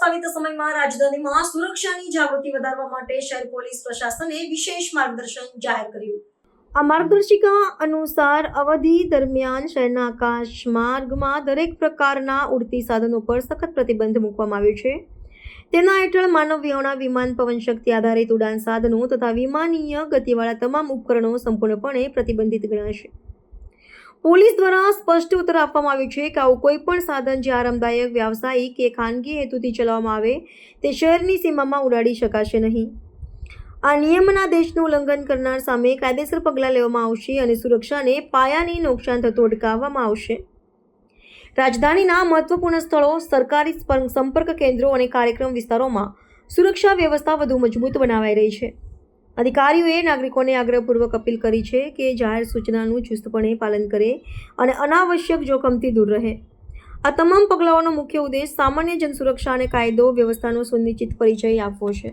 સમયમાં રાજધાનીમાં સુરક્ષાની જાગૃતિ વધારવા માટે શહેર પોલીસ પ્રશાસને વિશેષ માર્ગદર્શન જાહેર કર્યું. આ માર્ગદર્શિકા અનુસાર અવધિ દરમિયાન શહેરના આકાશ માર્ગમાં દરેક પ્રકારના ઉડતી સાધનો પર સખત પ્રતિબંધ મૂકવામાં આવ્યો છે. તેના હેઠળ માનવ વિહોણા, વિમાન, પવન શક્તિ આધારિત ઉડાન સાધનો તથા વિમાનીય ગતિવાળા તમામ ઉપકરણો સંપૂર્ણપણે પ્રતિબંધિત ગણાશે. પોલીસ દ્વારા સ્પષ્ટ ઉત્તર આપવામાં આવ્યું છે કે આવું કોઈ પણ સાધન જે આરામદાયક, વ્યાવસાયિક કે ખાનગી હેતુથી ચલાવવામાં આવે, તે શહેરની સીમામાં ઉડાડી શકાશે નહીં. આ નિયમના દેશનું ઉલ્લંઘન કરનાર સામે કાયદેસર પગલાં લેવામાં આવશે અને સુરક્ષાને પાયાની નુકસાન થતું અટકાવવામાં આવશે. રાજધાનીના મહત્વપૂર્ણ સ્થળો, સરકારી સ્પર- સંપર્ક કેન્દ્રો અને કાર્યક્રમ વિસ્તારોમાં સુરક્ષા વ્યવસ્થા વધુ મજબૂત બનાવાઈ રહી છે. અધિકારીઓએ નાગરિકોને આગ્રહપૂર્વક અપીલ કરી છે કે જાહેર સૂચનાનું ચુસ્તપણે પાલન કરે અને અનાવશ્યક જોખમથી દૂર રહે. આ તમામ પગલાઓનો મુખ્ય ઉદ્દેશ સામાન્ય જનસુરક્ષા અને કાયદો વ્યવસ્થાનો સુનિશ્ચિત પરિચય આપવો છે.